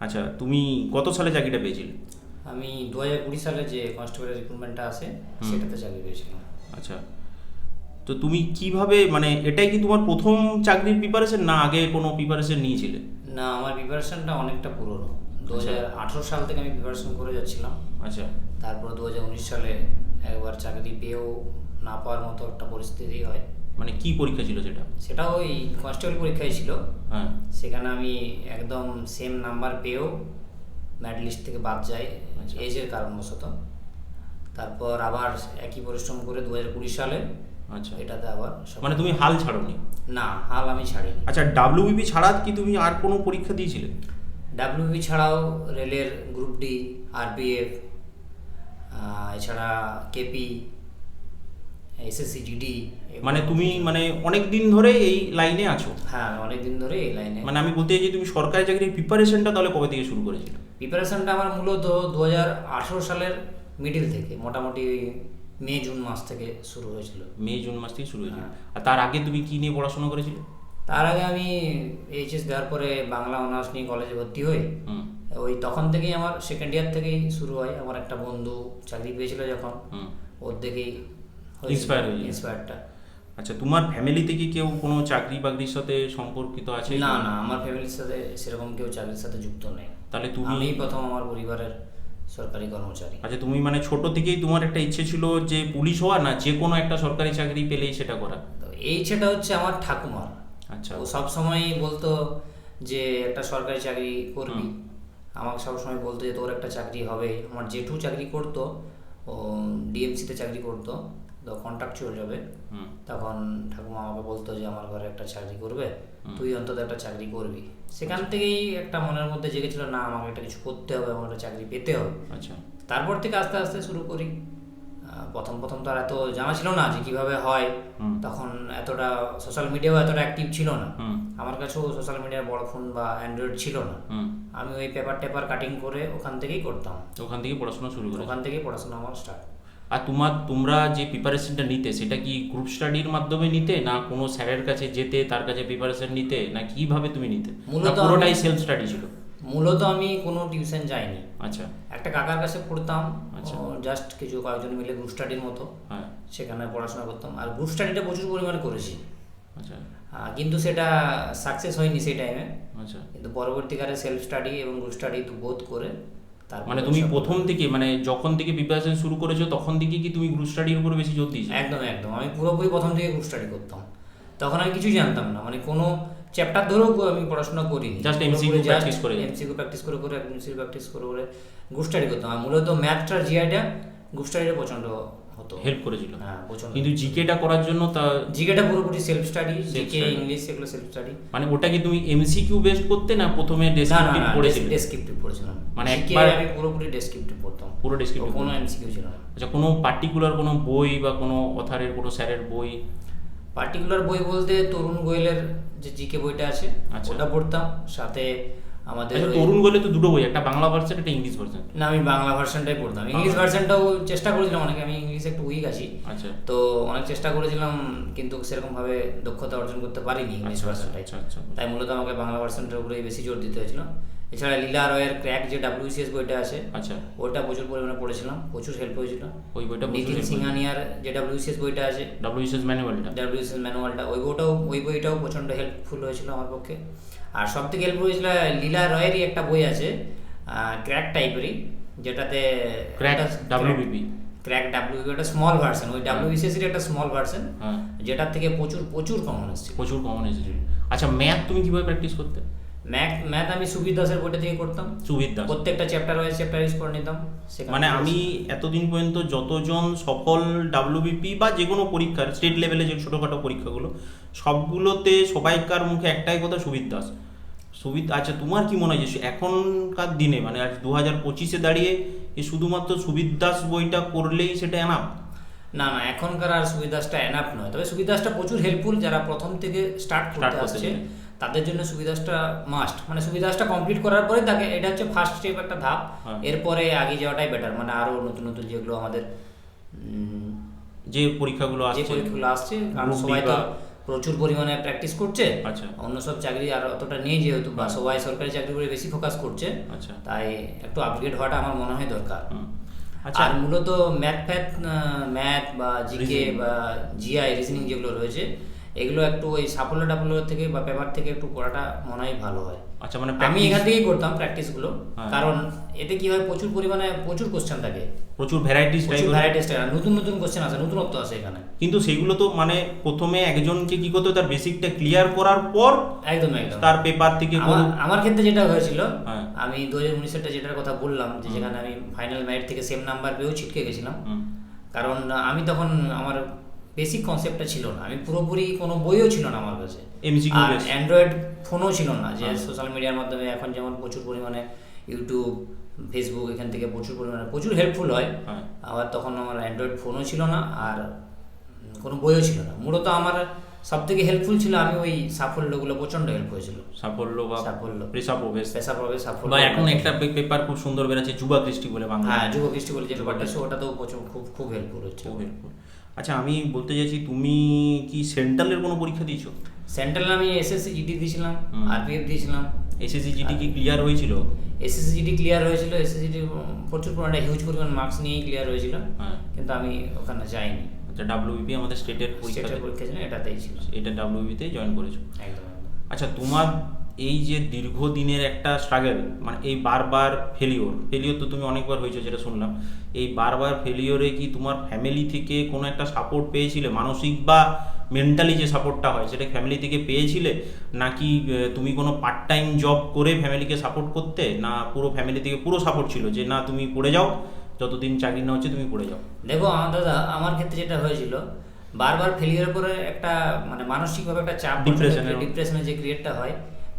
আচ্ছা তুমি কত সালে চাকরিটা পেয়েছিলে? আমি দু হাজার কুড়ি সালে যে কনস্টেবলের রিক্রুটমেন্টটা আছে সেটাতে চাকরি পেয়েছিলাম। আচ্ছা। তো তুমি কীভাবে মানে এটাই কি তোমার প্রথম চাকরির প্রিপারেশন না আগে কোনো প্রিপারেশন নিয়েছিলে? না আমার প্রিপারেশনটা অনেকটা পুরনো। দু হাজার আঠেরো সাল থেকে আমি প্রিপারেশন করে যাচ্ছিলাম। আচ্ছা। তারপর দু হাজার উনিশ সালে একবার চাকরি পেয়েও না পাওয়ার মতো একটা পরিস্থিতি হয়। মানে কি পরীক্ষা ছিল সেটা? সেটা ওই কনস্টেবল পরীক্ষায় ছিল। হ্যাঁ। সেখানে আমি একদম সেম নাম্বার পেয়েও ম্যাট লিস্ট থেকে বাদ যাই। আচ্ছা। এজের কারণবশত। তারপর আবার একই পরিশ্রম করে দু হাজার কুড়ি সালে আচ্ছা। এটাতে আবার মানে তুমি হাল ছাড়োনি? না হাল আমি ছাড়িনি। আচ্ছা ডাব্লিউবিপি ছাড়া কি তুমি আর কোনো পরীক্ষা দিয়েছিলে? ডাব্লিউবি ছাড়াও রেলের গ্রুপ ডি আরপিএফ এছাড়া কেপি এসএসসি জিডি মানে তুমি মানে অনেক দিন ধরে এই লাইনে আছো? হ্যাঁ অনেক দিন ধরে এই লাইনে। মানে আমি বলতে চাইছি তুমি সরকারি চাকরির প্রিপারেশনটা তাহলে কবে থেকে শুরু করেছিলে? প্রিপারেশনটা আমার মূলত দু হাজার আঠেরো সালের মিডিল থেকে মোটামুটি মে জুন মাস থেকে শুরু হয়েছিল। মে জুন মাস থেকে শুরু হয়েছিল। হ্যাঁ। আর তার আগে তুমি কি নিয়ে পড়াশোনা করেছিলে? তার আগে আমি এইচএস দেওয়ার পরে বাংলা অনার্স নিয়ে কলেজে ভর্তি হই ওই তখন থেকেই আমার সেকেন্ড ইয়ার থেকেই শুরু হয়। আমার একটা বন্ধু চাকরি পেয়েছিল যখন। ওর দেখেই Inspire হয়ে ইন্সপায়ারটা আচ্ছা তোমার ফ্যামিলিতে কি কেউ কোনো চাকরি বাকরির সাথে সম্পর্কিত আছে? না না আমার ফ্যামিলির সাথে সেরকম কেউ চাকরির সাথে যুক্ত নেই। তাহলে তুমি আমি প্রথম আমার পরিবারের সরকারি কর্মচারী। আচ্ছা তুমি মানে ছোট থেকেই তোমার একটা ইচ্ছে ছিল যে পুলিশ হওয়া না যে কোনো একটা সরকারি চাকরি পেলেই সেটা করা? তো এই সেটা হচ্ছে আমার ঠাকুমার। আচ্ছা। ও সবসময় বলতো যে একটা সরকারি চাকরি করবি। আমাকে সবসময় বলতো যে তোর একটা চাকরি হবে। আমার জেঠু চাকরি করতো ও ডিএমসিতে চাকরি করতো। তো কন্ট্রাকচুয়াল যাবে। হুম। তখন ঠাকুমা আমাকে বলতো যে আমার ঘরে একটা চাকরি করবে তুই অন্তত একটা চাকরি করবি। সেখান থেকেই একটা মনের মধ্যে জেগেছিল না আমাকে একটা কিছু করতে হবে আমার একটা চাকরি পেতে হবে। আচ্ছা। তারপর থেকে আস্তে আস্তে শুরু করি। প্রথম প্রথম তো আর এত জানা ছিল না যে কীভাবে হয়। তখন এতটা সোশ্যাল মিডিয়াও এতটা অ্যাক্টিভ ছিল না। আমার কাছেও সোশ্যাল মিডিয়ার বড় ফোন বা অ্যান্ড্রয়েড ছিল না। আমি ওই পেপার টেপার কাটিং করে ওখান থেকেই করতাম। ওখান থেকে পড়াশোনা শুরু করি ওখান থেকেই পড়াশোনা আমার স্টার্ট আর তোমার তোমরা যে প্রিপারেশনটা নিতে সেটা কি গ্রুপ স্টাডির মাধ্যমে নিতে না কোনো স্যারের কাছে যেতে তার কাছে প্রিপারেশন নিতে না কীভাবে তুমি নিতে? পুরোটাই সেলফ স্টাডি ছিল? মূলত আমি কোনো টিউশন যাইনি। আচ্ছা। একটা কাকার কাছে পড়তাম আচ্ছা। জাস্ট কিছু কয়েকজন মিলে গ্রুপ স্টাডির মতো। হ্যাঁ। সেখানে পড়াশোনা করতাম। আর গ্রুপ স্টাডিটা প্রচুর পরিমাণে করেছি। আচ্ছা। কিন্তু সেটা সাকসেস হয়নি সেই টাইমে আচ্ছা। কিন্তু পরবর্তীকালে সেলফ স্টাডি এবং গ্রুপ স্টাডি বোধ করে মানে তুমি প্রথম থেকে মানে যখন থেকে প্রিপারেশন শুরু করেছ তখন থেকে কি তুমি গ্রুপ স্টাডির উপর বেশি জোর দিয়েছ একদম একদম। আমি পুরোপুরি প্রথম থেকে গ্রুপ স্টাডি করতাম। তখন আমি কিছুই জানতাম না। মানে কোনো চ্যাপ্টার ধরেও আমি পড়াশোনা করি জাস্ট MCQ প্র্যাকটিস করে এমসি এমসিকিউ প্র্যাকটিস করে করে এমসিকিউ প্র্যাকটিস করে করে গ্রুপ স্টাডি করতাম। মূলত ম্যাথটা জিআইটা গ্রুপ স্টাডিটা প্রচণ্ড হতো। হেল্প করেছিল। হ্যাঁ প্রচণ্ড কিন্তু জিকেটা করার জন্য তা জিকেটা পুরোপুরি সেলফ স্টাডি জিকে ইংলিশ এগুলো সেলফ স্টাডি মানে ওটা কি তুমি এমসিকিউ বেসড করতে না প্রথমে ডেসক্রিপটিভ পড়েছিলে? ডেসক্রিপটিভ পড়েছিলাম। মানে একবার- আমি পুরোপুরি ডেসক্রিপটিভ পড়তাম। পুরো ডেসক্রিপটিভ কোনো এমসিকিউ ছিল না। আচ্ছা কোনো পার্টিকুলার কোনো বই বা কোনো অথারের কোনো স্যারের বই? পার্টিকুলার বই বলতে তরুণ গোয়েলের যে জিকে বইটা আছে আচ্ছা। ওটা পড়তাম। সাথে আমাদের আচ্ছা তরুণ বলে তো দুটো বই একটা বাংলা ভার্সন একটা ইংলিশ ভার্সন না আমি বাংলা ভার্সনটাই পড়তাম। ইংলিশ ভার্সনটাও চেষ্টা করেছিলাম অনেকে আমি ইংলিশে একটু উইক আছি। আচ্ছা। তো অনেক চেষ্টা করেছিলাম কিন্তু সেরকম ভাবে দক্ষতা অর্জন করতে পারিনি ইংলিশ ভার্সনটাই আচ্ছা, আচ্ছা। তাই মূলত আমাকে বাংলা ভার্সনটার উপরেই বেশি জোর দিতে হয়েছিল। এছাড়া লীলা রয়ের ক্র্যাক যে ডাব্লিউসিএস বইটা আছে আচ্ছা। ওটা প্রচুর পরিমাণে পড়েছিলাম প্রচুর হেল্প হয়েছিল। ওই বইটা নিতিন সিংহানিয়ার যে ডাব্লিউসিএস বইটা আছে ডাব্লিউএসএস ম্যানুয়ালটা ডাব্লিউএসএস ম্যানুয়ালটা ওই বইটাও ওই বইটাও প্রচণ্ড হেল্পফুল হয়েছিল আমার পক্ষে। আর সব থেকে হেল্প হয়েছিল লীলা রয়েরই একটা বই আছে ক্র্যাক টাইপেরই যেটাতে ক্র্যাক ডাব্লিউবিপি ক্র্যাক ডাব্লিউ একটা স্মল ভার্সন ওই ডাব্লিউবিসিএস এর একটা স্মল ভার্সন যেটার থেকে প্রচুর প্রচুর কমন আসছে প্রচুর কমন এসেছিল। আচ্ছা ম্যাথ তুমি কীভাবে প্র্যাকটিস করতে? ম্যাথ ম্যাথ আমি সুবির দাসের বইটা থেকে করতাম। সুবিধ দাস। প্রত্যেকটা চ্যাপ্টার ওয়াইজ চ্যাপ্টার ইউজ করে নিতাম মানে আমি এতদিন পর্যন্ত যতজন সফল ডাব্লিউবিপি বা যে কোনো পরীক্ষার স্টেট লেভেলে যে ছোটোখাটো পরীক্ষাগুলো সবগুলোতে সবাইকার মুখে একটাই কথা সুবিধ দাস। সুবিধ আচ্ছা তোমার কি মনে হয় যে এখনকার দিনে মানে আজ দু হাজার পঁচিশে দাঁড়িয়ে এই শুধুমাত্র সুবিধ দাস বইটা করলেই সেটা এনাফ না না এখনকার আর সুবিধাসটা এনাফ নয়। তবে সুবিধাসটা প্রচুর হেল্পফুল যারা প্রথম থেকে স্টার্ট করতে আসছে। তাদের জন্য সুবিধাসটা মাস্ট মানে সুবিধাসটা কমপ্লিট করার পরে তাকে এটা হচ্ছে ফার্স্ট স্টেপ একটা ধাপ। হ্যাঁ। এরপরে আগে যাওয়াটাই বেটার মানে আরও নতুন নতুন যেগুলো আমাদের যে পরীক্ষাগুলো যে আসছে। পরীক্ষাগুলো আসছে কারণ সবাই তো প্রচুর পরিমাণে প্র্যাকটিস করছে। আচ্ছা। অন্য সব চাকরি আর অতটা নেই যেহেতু বা সবাই সরকারি চাকরি করে বেশি ফোকাস করছে। আচ্ছা। তাই একটু আপগ্রেড হওয়াটা আমার মনে হয় দরকার। আচ্ছা। আর মূলত ম্যাথ ফ্যাথ ম্যাথ বা জিকে। বা জিআই রিজনিং যেগুলো রয়েছে এগুলো একটু ওই সাফল্য টাফল্য থেকে বা পেপার থেকে একটু করাটা মনে হয় ভালো হয়। আচ্ছা মানে আমি এখান থেকেই করতাম প্র্যাকটিসগুলো হ্যাঁ। কারণ এতে কি হয় প্রচুর পরিমাণে প্রচুর কোশ্চেন থাকে। প্রচুর ভ্যারাইটিস প্রচুর ভ্যারাইটিস নতুন নতুন কোশ্চেন আছে নতুনত্ব আছে এখানে। কিন্তু সেগুলো তো মানে প্রথমে একজনকে কি করতে তার বেসিকটা ক্লিয়ার করার পর একদম একদম। তার পেপার থেকে আমার আমার ক্ষেত্রে যেটা হয়েছিল হ্যাঁ। আমি দু হাজার উনিশেরটা যেটার কথা বললাম যে যেখানে আমি ফাইনাল ম্যারিট থেকে সেম নাম্বার পেয়েও ছিটকে গেছিলাম। কারণ আমি তখন আমার বেসিক কনসেপ্টটা ছিল না। আমি পুরোপুরি কোনো বইও ছিল না আমার কাছে। আর অ্যান্ড্রয়েড ফোনও ছিল না যে। সোশ্যাল মিডিয়ার মাধ্যমে এখন যেমন প্রচুর পরিমাণে ইউটিউব ফেসবুক এখান থেকে প্রচুর পরিমাণে প্রচুর হেল্পফুল হয়। হ্যাঁ। আবার তখন আমার অ্যান্ড্রয়েড ফোনও ছিল না আর কোনো বইও ছিল না। মূলত আমার সব থেকে হেল্পফুল ছিল আমি ওই সাফল্যগুলো প্রচণ্ড হেল্প হয়েছিল সাফল্য বা সাফল্য। পেশা প্রবেশ পেশা প্রবেশ সাফল্য। বা এখন একটা পেপার খুব সুন্দর বেরোচ্ছে যুবা কৃষ্টি বলে বাংলা হ্যাঁ যুব কৃষ্টি বলে যে আছে, ওটাতেও প্রচুর খুব খুব হেল্পফুল হচ্ছে। খুব helpful। আচ্ছা আমি বলতে চাইছি তুমি কি সেন্ট্রালের কোনো পরীক্ষা দিয়েছ? সেন্ট্রাল আমি এসএসসি জিডি দিয়েছিলাম। আরপিএফ দিয়েছিলাম। এসএসসি জিডি কি ক্লিয়ার হয়েছিল? এসএসসি জিডি ক্লিয়ার হয়েছিল এসএসসি জিডি প্রচুর পরিমাণে হিউজ পরিমাণ মার্কস নিয়েই ক্লিয়ার হয়েছিল হ্যাঁ। কিন্তু আমি ওখানে যাইনি। আচ্ছা ডাব্লিউবিপি আমাদের স্টেটের পরীক্ষা পরীক্ষা ছিল এটাতেই ছিল। এটা ডাব্লিউবিতে জয়েন করেছ। একদম। আচ্ছা তোমার এই যে দীর্ঘদিনের একটা স্ট্রাগল মানে এই বারবার ফেলিওর ফেলিওর তো তুমি অনেকবার হয়েছো যেটা শুনলাম এই বারবার ফেলিওরে কি তোমার ফ্যামিলি থেকে কোনো একটা সাপোর্ট পেয়েছিলে? মানসিক বা মেন্টালি যে সাপোর্টটা হয় সেটা ফ্যামিলি থেকে পেয়েছিলে? নাকি তুমি কোনো পার্ট টাইম জব করে ফ্যামিলিকে সাপোর্ট করতে? না পুরো ফ্যামিলি থেকে পুরো সাপোর্ট ছিল যে না তুমি পড়ে যাও যতদিন চাকরি না হচ্ছে তুমি পড়ে যাও দেখো আমার দাদা আমার ক্ষেত্রে যেটা হয়েছিল বারবার ফেলিওর পরে একটা মানে মানসিকভাবে একটা চাপ এর- ডিপ্রেশনের যে ক্রিয়েটটা হয়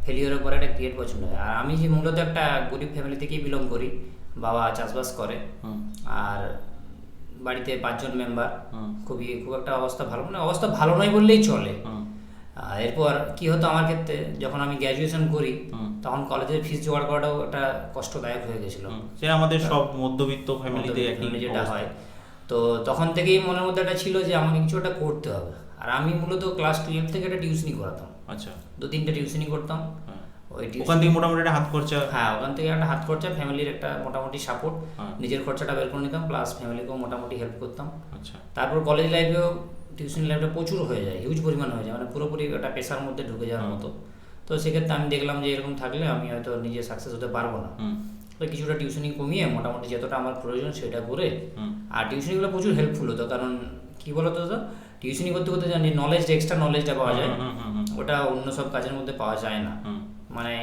ফেলিওরের পরে একটা ক্রিয়েট পছন্দ হয় আর আমি যে মূলত একটা গরিব ফ্যামিলি থেকেই বিলং করি বাবা চাষবাস করে আর বাড়িতে পাঁচজন মেম্বার খুবই খুব একটা অবস্থা ভালো মানে অবস্থা ভালো নয় বললেই চলে। আর এরপর কি হতো আমার ক্ষেত্রে যখন আমি গ্র্যাজুয়েশন করি তখন কলেজের ফিস জোগাড় করাটাও একটা কষ্টদায়ক হয়ে গেছিল। হুম। সে আমাদের সব মধ্যবিত্ত ফ্যামিলিতে যেটা হয়। তো তখন থেকেই মনের মধ্যে একটা ছিল যে আমাকে কিছু একটা করতে হবে। আর আমি মূলত ক্লাস টুয়েলভ থেকে একটা টিউশনি করাতাম। আচ্ছা। দু তিনটে টিউশনই করতাম। হ্যাঁ। ওই ওখান থেকে মোটামুটি একটা হাত খরচা হ্যাঁ ওখান থেকে একটা হাত খরচা ফ্যামিলির একটা মোটামুটি সাপোর্ট হ্যাঁ। নিজের খরচাটা বের করে নিতাম প্লাস ফ্যামিলিকেও মোটামুটি হেল্প করতাম। আচ্ছা। তারপর কলেজ লাইফেও টিউশন লাইফটা প্রচুর হয়ে যায় হিউজ পরিমাণ হয়ে যায় মানে পুরোপুরি একটা পেশার মধ্যে ঢুকে যাওয়ার মতো। তো সেক্ষেত্রে আমি দেখলাম যে এরকম থাকলে আমি হয়তো নিজে সাকসেস হতে পারব না। তো কিছুটা টিউশনি কমিয়ে মোটামুটি যতটা আমার প্রয়োজন সেটা করে আর টিউশনিগুলো প্রচুর হেল্পফুল হতো কারণ কি বলতো দাদা? টিউশনি করতে করতে জানি নলেজ এক্সট্রা নলেজটা পাওয়া যায়। ওটা অন্য সব কাজের মধ্যে পাওয়া যায় না। মানে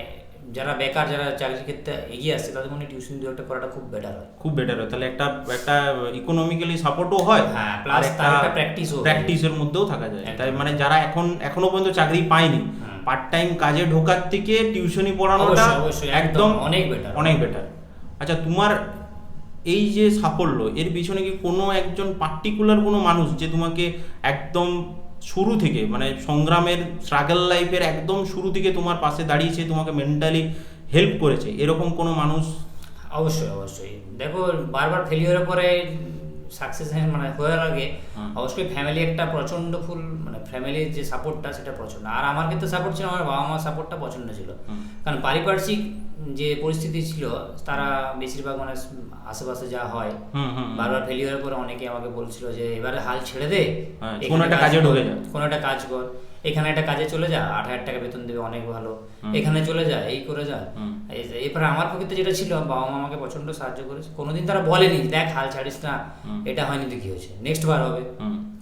যারা বেকার যারা চাকরির ক্ষেত্রে এগিয়ে আসছে তাদের মনে টিউশন দু একটা করাটা খুব বেটার হয়। খুব বেটার হয়। তাহলে একটা একটা ইকোনমিক্যালি সাপোর্টও হয় হ্যাঁ, plus তার একটা practice ও হয়। প্র্যাকটিসের মধ্যেও থাকা যায়। তাই মানে যারা এখন এখনও পর্যন্ত চাকরি পায়নি পার্ট টাইম কাজে ঢোকার থেকে টিউশনি পড়ানোটা একদম অনেক বেটার অনেক বেটার আচ্ছা তোমার এই যে সাফল্য এর পিছনে কি কোনো একজন পার্টিকুলার কোনো মানুষ যে তোমাকে একদম শুরু থেকে মানে সংগ্রামের স্ট্রাগল লাইফের একদম শুরু থেকে তোমার পাশে দাঁড়িয়েছে, তোমাকে মেন্টালি হেল্প করেছে, এরকম কোনো মানুষ? অবশ্যই অবশ্যই। দেখো, বারবার ফেলিওরের পরে সাকসেস মানে হওয়ার আগে অবশ্যই ফ্যামিলি একটা প্রচণ্ড ফুল মানে ফ্যামিলির যে সাপোর্টটা সেটা প্রচণ্ড। আর আমার ক্ষেত্রে সাপোর্ট ছিল আমার বাবা মার সাপোর্টটা প্রচণ্ড ছিল। কারণ পারিপার্শ্বিক যে পরিস্থিতি ছিল তারা বেশিরভাগ মানে আশেপাশে যা হয়। বারবার ফেলিওর পরে অনেকে আমাকে বলছিল যে এবারে হাল ছেড়ে দে হ্যাঁ, কোনো একটা কাজ কাজে ঢুকে যা। কোনো একটা কাজ কর। এখানে একটা কাজে চলে যা আট হাজার টাকা বেতন দেবে অনেক ভালো। এখানে চলে যা এই করে যা। এরপরে আমার প্রকৃতি যেটা ছিল বাবা মা আমাকে প্রচণ্ড সাহায্য করেছে। কোনোদিন তারা বলেনি দেখ হাল ছাড়িস না এটা হয়নি তো কি হয়েছে? নেক্সট বার হবে।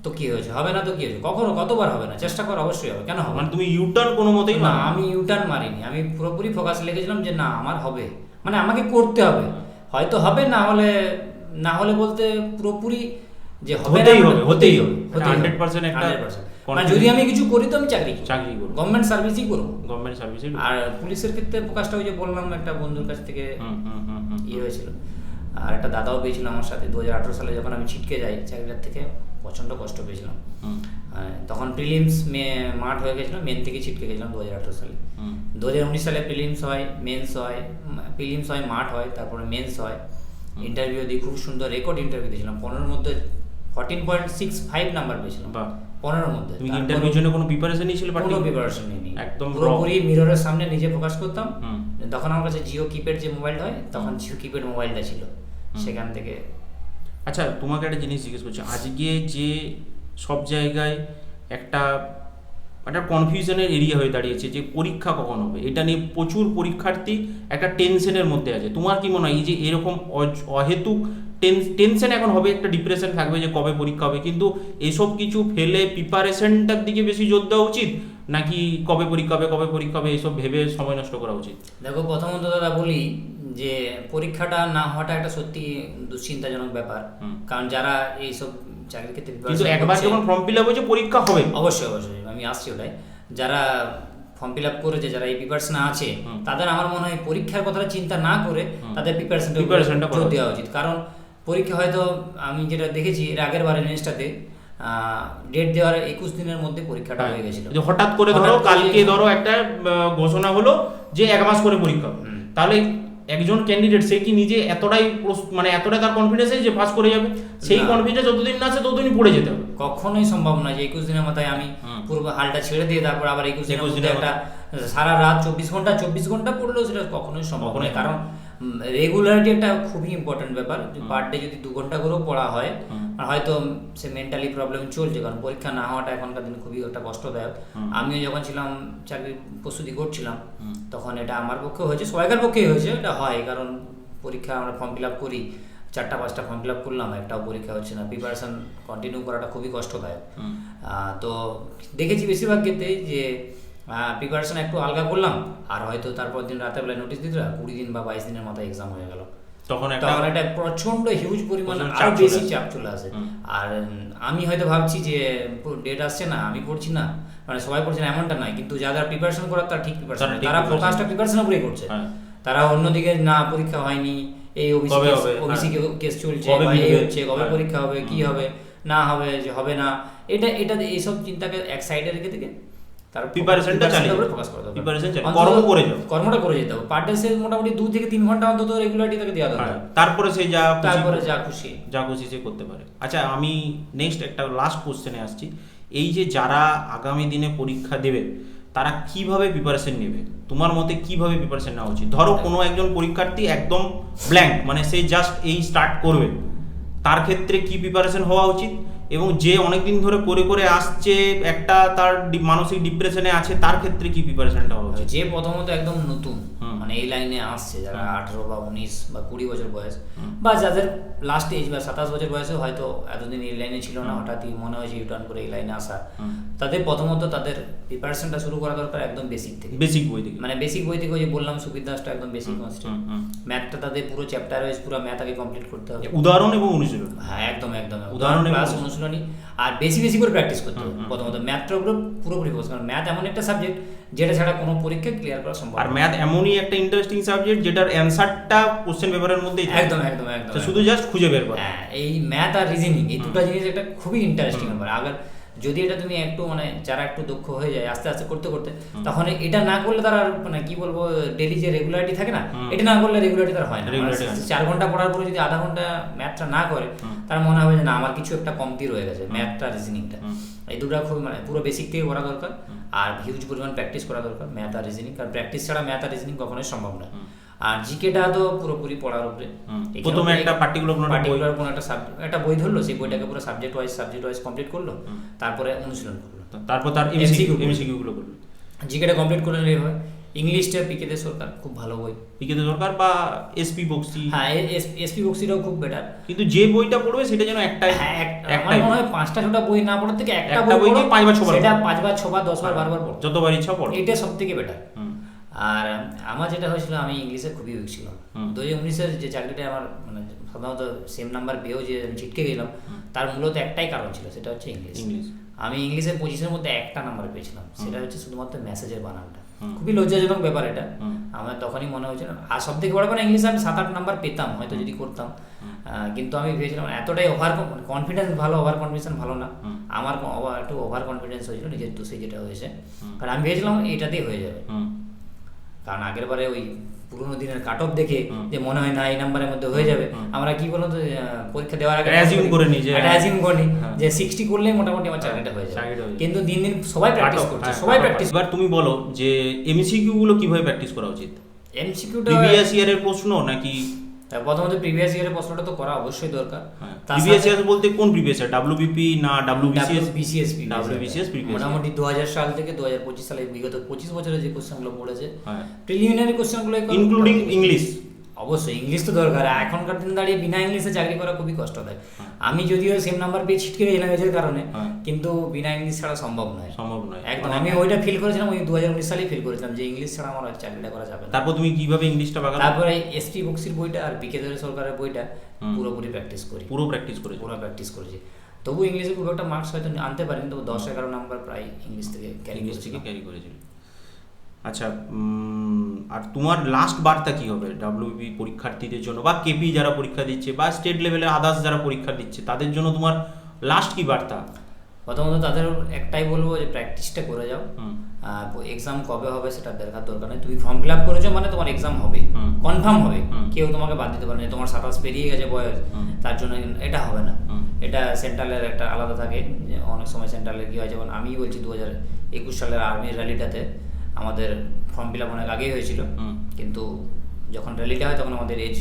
তো কি হয়েছে? হবে না তো কি হয়েছে? কখনো কতবার হবে না? চেষ্টা কর অবশ্যই হবে। কেন হবে মানে তুমি ইউটার্ন কোনো মতেই না না আমি ইউটার্ন মারিনি। আমি পুরোপুরি ফোকাস লেগেছিলাম যে না আমার হবে। মানে আমাকে করতে হবে। হয়তো হবে না হলে না হলে বলতে পুরোপুরি যে হবে হতেই মানে হবে, হতেই হবে। হতেই হবে। 100% একটা 100% মানে যদি আমি কিছু করি তো আমি চাকরি চাকরি করব। গভর্নমেন্ট সার্ভিসই করব। গভর্নমেন্ট সার্ভিসে আর পুলিশের ক্ষেত্রে ফোকাসটা ওই যে বললাম একটা বন্ধুর কাছ থেকে হুম হুম হুম হুম ইয়ে হয়েছিল। আর একটা দাদাও পেয়েছিল আমার সাথে। দু হাজার আঠারো সালে যখন আমি ছিটকে যাই চাকরিটার থেকে প্রচণ্ড কষ্ট পেয়েছিলাম। তখন প্রিলিমস মে মাঠ হয়ে গেছিল মেন থেকে ছিটকে গেছিলাম দু হাজার আঠারো সালে। দু হাজার উনিশ সালে প্রিলিমস হয় মেন্স হয় প্রিলিমস হয় মাঠ হয় তারপরে মেন্স হয়। ইন্টারভিউ দিই খুব সুন্দর রেকর্ড ইন্টারভিউ দিয়েছিলাম। পনেরোর মধ্যে fourteen point six five number পেয়েছিলাম। বাহ। পনেরোর মধ্যে। তুমি ইন্টারভিউর জন্য কোনো প্রিপারেশন নিয়েছিলে কোনো প্রিপারেশন নেই একদম। পুরোপুরি মিররের সামনে নিজে প্রকাশ করতাম। তখন আমার কাছে জিও কিপ্যাড যে মোবাইলটা হয় তখন জিও কিপ্যাড মোবাইলটা ছিল। সেখান থেকে আচ্ছা তোমাকে একটা জিনিস জিজ্ঞেস করছি। আজকে যে সব জায়গায় একটা একটা কনফিউশনের এরিয়া হয়ে দাঁড়িয়েছে যে পরীক্ষা কখন হবে এটা নিয়ে প্রচুর পরীক্ষার্থী একটা টেনশনের মধ্যে আছে। তোমার কি মনে হয় এই যে এরকম অহেতুক টেনশন এখন হবে একটা ডিপ্রেশন থাকবে যে কবে পরীক্ষা হবে। কিন্তু এসব কিছু ফেলে প্রিপারেশনটার দিকে বেশি জোর দেওয়া উচিত নাকি কবে পরীক্ষা হবে কবে পরীক্ষা হবে এইসব ভেবে সময় নষ্ট করা উচিত? দেখো প্রথমত দাদা বলি যে পরীক্ষাটা না হওয়াটা একটা সত্যি দুশ্চিন্তাজনক ব্যাপার। কারণ যারা এইসব চাকরির ক্ষেত্রে কিন্তু একবার যখন ফর্ম ফিল আপ হয়েছে পরীক্ষা হবে। অবশ্যই অবশ্যই আমি আসছি ওটাই। যারা ফর্ম ফিল আপ করেছে যারা এই প্রিপারেশন আছে তাদের আমার মনে হয় পরীক্ষার কথাটা চিন্তা না করে তাদের প্রিপারেশনটা দেওয়া উচিত। কারণ পরীক্ষা হয়তো আমি যেটা দেখেছি এর আগের বারের জিনিসটাতে ডেট দেওয়ার একুশ দিনের মধ্যে পরীক্ষাটা হয়ে। গেছিল। হঠাৎ করে ধরো কালকে ধরো একটা ঘোষণা হলো যে এক মাস করে পরীক্ষা। তাহলে একজন ক্যান্ডিডেট সে কি নিজে এতটাই মানে এতটাই তার কনফিডেন্স আছে যে পাস করে যাবে? সেই না। কনফিডেন্স যতদিন না আছে ততদিনই পড়ে যেতে হবে। কখনোই সম্ভব নয় যে একুশ দিনের মাথায় আমি হুম। পুরো হালটা ছেড়ে দিয়ে তারপর আবার একুশ দিনের মধ্যে একটা সারা রাত চব্বিশ ঘণ্টা চব্বিশ ঘণ্টা পড়লেও সেটা কখনোই সম্ভব নয়। কারণ রেগুলারিটি একটা খুবই ইম্পর্টেন্ট ব্যাপার পার ডে যদি দু ঘণ্টা করেও পড়া হয় আর হয়তো সে মেন্টালি প্রবলেম চলছে কারণ পরীক্ষা না হওয়াটা এখনকার দিনে খুবই একটা কষ্টদায়ক। আমিও যখন ছিলাম চাকরির প্রস্তুতি করছিলাম তখন এটা আমার পক্ষে হয়েছে সবাইকার পক্ষেই হয়েছে এটা হয় কারণ পরীক্ষা আমরা ফর্ম ফিল আপ করি চারটা পাঁচটা ফর্ম ফিল আপ করলাম একটাও পরীক্ষা হচ্ছে না প্রিপারেশন কন্টিনিউ করাটা খুবই কষ্টদায়ক। তো দেখেছি বেশিরভাগ ক্ষেত্রেই যে প্রিপারেশন একটু আলগা করলাম আর হয়তো তারপর দিন রাতের বেলায় নোটিশ দিতে কুড়ি দিন বা বাইশ দিনের মাথায় এক্সাম হয়ে গেল। তখন একটা তখন একটা প্রচণ্ড হিউজ পরিমাণ আরও বেশি চাপ চলে আসে। আর আমি হয়তো ভাবছি যে ডেট আসছে না আমি পড়ছি না। মানে সবাই পড়ছে না এমনটা নয় কিন্তু যারা প্রিপারেশন করার তারা ঠিক প্রিপারেশন তারা। ফোকাসটা প্রিপারেশনের উপরেই করছে। হ্যাঁ। তারা অন্যদিকে না পরীক্ষা হয়নি এই ওবিসি কেস হ্যাঁ। চলছে কবে এই হচ্ছে কবে হ্যাঁ। পরীক্ষা হবে কি হবে না হবে যে হবে না। এটা এটা এইসব চিন্তাকে এক সাইডে রেখে থেকে তার চালিয়ে ফোকাস করা চালিয়ে- কর্ম করে যাও। কর্মটা করে যেতে হবে। পার ডে সে মোটামুটি দু থেকে তিন ঘণ্টা অন্তত রেগুলারিটি তাকে দেওয়া দরকার। হ্যাঁ, তারপরে সে যা তারপরে যা খুশি। যা খুশি সে করতে পারে। আচ্ছা আমি নেক্সট একটা লাস্ট কোশ্চেনে আসছি। এই যে যারা আগামী দিনে পরীক্ষা দেবে তারা কীভাবে প্রিপারেশন নেবে? তোমার মতে কীভাবে প্রিপারেশন নেওয়া উচিত? ধরো কোনো একজন পরীক্ষার্থী একদম ব্ল্যাঙ্ক মানে সে জাস্ট এই স্টার্ট করবে। তার ক্ষেত্রে কি প্রিপারেশন হওয়া উচিত? এবং যে অনেকদিন ধরে করে করে আসছে, একটা তার মানসিক ডিপ্রেশনে আছে, তার ক্ষেত্রে কি প্রিপারেশনটা হবে যে প্রথমত একদম নতুন। মানে এই লাইনে আসছে যারা আঠারো বা উনিশ বা কুড়ি বছর বয়স বা যাদের লাস্ট এজ বা সাতাশ বছর বয়সে হয়তো এতদিন এই লাইনে ছিল না হঠাৎই মনে হয়েছে ইউটার্ন করে এই লাইনে আসা। তাদের প্রথমত তাদের প্রিপারেশনটা শুরু করা দরকার একদম বেসিক থেকে। বেসিক বই থেকে। মানে বেসিক বই থেকে ওই যে বললাম সুবির দাসটা একদম বেসিক। ম্যাথটা তাদের পুরো চ্যাপ্টার ওয়াইজ পুরো ম্যাথ আগে কমপ্লিট করতে হবে। উদাহরণ এবং অনুশীলন। হ্যাঁ একদম একদম উদাহরণ ক্লাস অনুশীলনী। আর বেশি বেশি করে প্র্যাকটিস করতে হবে। প্রথমত। ম্যাথটার উপরে পুরোপুরি ফোকাস কারণ ম্যাথ এমন একটা সাবজেক্ট যেটা ছাড়া কোনো পরীক্ষা ক্লিয়ার করা সম্ভব আর ম্যাথ এমনই একটা ইন্টারেস্টিং সাবজেক্ট যেটার অ্যান্সারটা কোশ্চেন পেপারের মধ্যেই একদম একদম একদম শুধু জাস্ট খুঁজে বের করা। হ্যাঁ এই ম্যাথ আর রিজনিং এই দুটো জিনিস একটা খুবই ইন্টারেস্টিং ব্যাপার আগে যদি এটা তুমি একটু মানে যারা একটু দক্ষ হয়ে যায় আস্তে আস্তে করতে করতে তখন এটা না করলে তারা মানে কি বলব ডেলি যে রেগুলারিটি থাকে না এটা না করলে রেগুলারিটি তার হয় না। মানে। চার ঘণ্টা পড়ার পরে যদি আধা ঘণ্টা ম্যাথটা না করে তার মনে হবে যে না আমার কিছু একটা কমতি রয়ে গেছে ম্যাথটা রিজনিংটা। এই দুটো খুব মানে পুরো বেসিক থেকে করা দরকার। আর হিউজ পরিমাণ প্র্যাকটিস করা দরকার ম্যাথ আর রিজনিং কারণ প্র্যাকটিস ছাড়া ম্যাথ আর রিজনিং কখনোই সম্ভব না। আর জিকেটা তো পুরোপুরি পড়ার উপরে। প্রথমে একটা পার্টিকুলার কোনো একটা বই- কোনো একটা সাবজেক্ট একটা বই ধরলো সেই বইটাকে পুরো subject wise subject wise complete করল তারপরে অনুশীলন করল। তারপর তার এমসিকিউ এমসিকিউ গুলো করবে জিকেটা কমপ্লিট করলে। হয় ইংলিশটা পিকেতে সরকার খুব ভালো বই। পিকেতে দরকার বা এসপি বক্সি হ্যাঁ এসপি বক্সিটাও খুব বেটার কিন্তু যে বইটা পড়বে সেটা যেন একটাই হ্যাঁ আমার মনে হয় পাঁচটা ছটা বই না পড়ার থেকে একটা একটা বই পাঁচবার ছবার সেটা। পাঁচবার ছবার দশবার বারবার পড়ো। যতবার ইচ্ছা পড়ো। এটা সব থেকে বেটার। আর আমার যেটা হয়েছিল আমি ইংলিশে খুবই উইক ছিলাম। দু হাজার উনিশের যে চাকরিটা আমার মানে সাধারণত সেম নাম্বার পেয়েও যে আমি ছিটকে গেলাম তার মূলত একটাই কারণ ছিল সেটা হচ্ছে ইংলিশ। আমি ইংলিশের পঁচিশের মধ্যে একটা নাম্বার পেয়েছিলাম সেটা হচ্ছে শুধুমাত্র মেসেজের বানানটা। খুবই লজ্জাজনক ব্যাপার এটা। আমার তখনই মনে হয়েছিল আর সব থেকে বড় কথা ইংলিশে আমি সাত আট নাম্বার পেতাম হয়তো যদি করতাম। কিন্তু আমি ভেবেছিলাম এতটাই ওভার কনফিডেন্স ভালো ওভার কনফিডেন্স ভালো না। আমার একটু ওভার কনফিডেন্স হয়েছিল নিজের দোষে যেটা হয়েছে। কারণ আমি ভেবেছিলাম এটাতেই হয়ে যাবে। কারণ আগের বারে ওই পুরোনো দিনের কাট অফ দেখে যে মনে হয় না এই নাম্বারের মধ্যে হয়ে যাবে আমরা কি বলতো পরীক্ষা দেওয়ার আগে অ্যাজিউম করে নিই যে- অ্যাজিউম করে নিই হ্যাঁ। যে সিক্সটি করলে মোটামুটি আমার চাকরিটা হয়ে যাবে। চাকরিটা হয়ে যাবে। কিন্তু দিন দিন সবাই প্র্যাকটিস করছে সবাই প্র্যাকটিস এবার তুমি বলো যে এমসিকিউ গুলো কীভাবে প্র্যাকটিস করা উচিত? এমসিকিউটা প্রিভিয়াস এর প্রশ্ন নাকি প্রথমত প্রিভিয়াস ইয়ারের প্রশ্নটা তো করা অবশ্যই দরকার। প্রিভিয়াস ইয়ার বলতে কোন প্রিভিয়াস ইয়ার ডাব্লিউবিপি না ডাব্লিউবিসিএস বিসিএস year। মোটামুটি দু হাজার সাল থেকে দু হাজার পঁচিশ সালে বিগত পঁচিশ বছরে যে কোশ্চেনগুলো পড়েছে প্রিলিমিনারি কোশ্চেনগুলো ইনক্লুডিং ইংলিশ অবশ্যই ইংলিশ তো দরকার। এখনকার দিন দাঁড়িয়ে বিনা ইংলিশে চাকরি করা খুবই কষ্টদায়ক। হ্যাঁ। আমি যদিও সেম নাম্বার পেয়ে ছিটকে গেছিলাম কারণে হ্যাঁ। কিন্তু বিনা ইংলিশ ছাড়া সম্ভব নয়। সম্ভব নয়। একদম মানে- আমি ওইটা ফিল করেছিলাম ওই দু হাজার উনিশ সালেই ফিল করেছিলাম যে ইংলিশ ছাড়া আমার চাকরিটা করা যাবে না। তারপর তুমি কীভাবে ইংলিশটা বাগালে? তারপরে এসপি বক্সির বইটা আর বিকে ধরে সরকারের বইটা পুরোপুরি প্র্যাকটিস করি। পুরো প্র্যাকটিস করেছ? পুরো প্র্যাকটিস করেছি। তবু ইংলিশে খুব একটা মার্কস হয়তো আনতে পারিনি তবু দশ এগারো নাম্বার প্রায় ইংলিশ থেকে ক্যারি ইংলিশ থেকে ক্যারি করেছিল। আচ্ছা আর তোমার লাস্ট বার্তা কি হবে? ডাব্লিউবি পরীক্ষার্থীদের জন্য বা কেপি যারা পরীক্ষা দিচ্ছে বা স্টেট লেভেলের আদার্স যারা পরীক্ষা দিচ্ছে তাদের জন্য তোমার লাস্ট কি বার্তা? প্রথমত তাদের একটাই বলব যে প্র্যাকটিসটা করে যাও। এক্সাম কবে হবে সেটা দেখার দরকার নেই। তুমি ফর্ম ফিল আপ করেছ মানে তোমার এক্সাম হবে। কনফার্ম হবে। কেউ তোমাকে বাদ দিতে পারে না তোমার সাতাশ পেরিয়ে গেছে বয়স। তার জন্য এটা হবে না। এটা সেন্ট্রালের একটা আলাদা থাকে। অনেক সময় সেন্ট্রালের কি হয় যেমন আমি বলছি দু হাজার একুশ সালের আর্মির র্যালিটাতে আমাদের ফর্ম ফিল আপ অনেক আগেই হয়েছিল। কিন্তু যখন র্যালিটা হয় তখন আমাদের এজ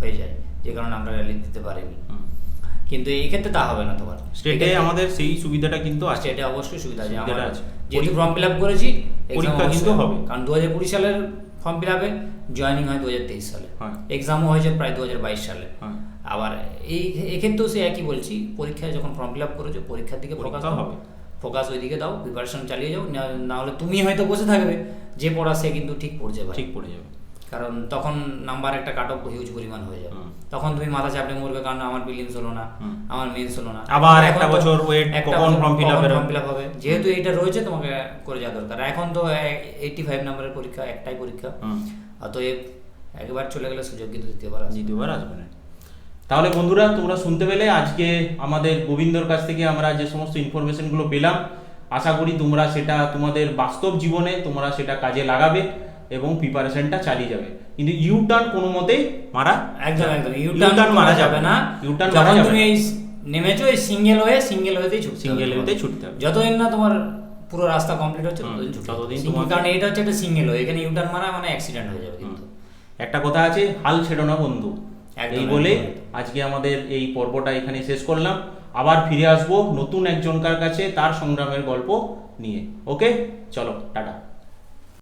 হয়ে যায়। যে কারণে আমরা র্যালি দিতে পারিনি। কিন্তু এই ক্ষেত্রে তা হবে না তোমার স্টেটে আমাদের সেই সুবিধাটা কিন্তু আছে। স্টেটে অবশ্যই সুবিধা আছে। আমার আছে। যেহেতু ফর্ম ফিল আপ করেছি পরীক্ষা কিন্তু হবে। কারণ দু হাজার কুড়ি সালের ফর্ম ফিল আপে জয়নিং হয় দু হাজার তেইশ সালে। এক্সামও হয়েছে প্রায় দু হাজার বাইশ সালে। আবার এই এক্ষেত্রেও সে একই বলছি পরীক্ষায় যখন ফর্ম ফিল আপ করেছ পরীক্ষার দিকে ফোকাস হবে। ফোকাস ওইদিকে দাও প্রিপারেশন চালিয়ে যাও না- হলে তুমি হয়তো বসে থাকবে। যে পড়া সে কিন্তু ঠিক পড়ছে ভাই। ঠিক পড়ে যাবে। কারণ তখন নাম্বার একটা কাট অফ হিউজ পরিমাণ হয়ে যাবে। তখন তুমি মাথা চাপড়ে মরবে কারণ আমার বিলিংস হলো না আমার মেন্স হলো না। আবার একটা বছর একটা কখন up কখন এর- form fill up হবে? যেহেতু এইটা রয়েছে তোমাকে করে যাওয়া দরকার। এখন তো এইটি ফাইভ নাম্বারের পরীক্ষা একটাই পরীক্ষা। অতএব একবার চলে গেলে সুযোগ কিন্তু দ্বিতীয়বার আসবে। দ্বিতীয়বার আসবে না। তাহলে বন্ধুরা তোমরা শুনতে পেলে আজকে আমাদের গোবিন্দর কাছ থেকে আমরা যে সমস্ত ইনফরমেশনগুলো পেলাম আশা করি তোমরা সেটা তোমাদের বাস্তব জীবনে তোমরা সেটা কাজে লাগাবে এবং প্রিপারেশনটা চালিয়ে যাবে। কিন্তু ইউ টার্ন কোনো মতেই মারা একদম একদম। ইউ ইউটার্ন টার্ন মারা যাবে না। ইউটার্ন মারা যাবে তুমি এই নেমেছো এই সিঙ্গেল হয়ে সিঙ্গেল হয়েতেই ছুটতে তোমাকে। হয়েতেই ছুটতে হবে। যতদিন না তোমার পুরো রাস্তা কমপ্লিট হচ্ছে ততদিন। ততদিন তোমাকে- কারণ এটা হচ্ছে একটা সিঙ্গেল হয়ে এখানে ইউটার্ন মারা মানে অ্যাক্সিডেন্ট হয়ে যাবে কিন্তু। একটা কথা আছে হাল ছেড়ো না বন্ধু। এই বলে আজকে আমাদের এই পর্বটা এখানে শেষ করলাম। আবার ফিরে আসব নতুন একজনকার কাছে তার সংগ্রামের গল্প নিয়ে। ওকে? চলো টাটা।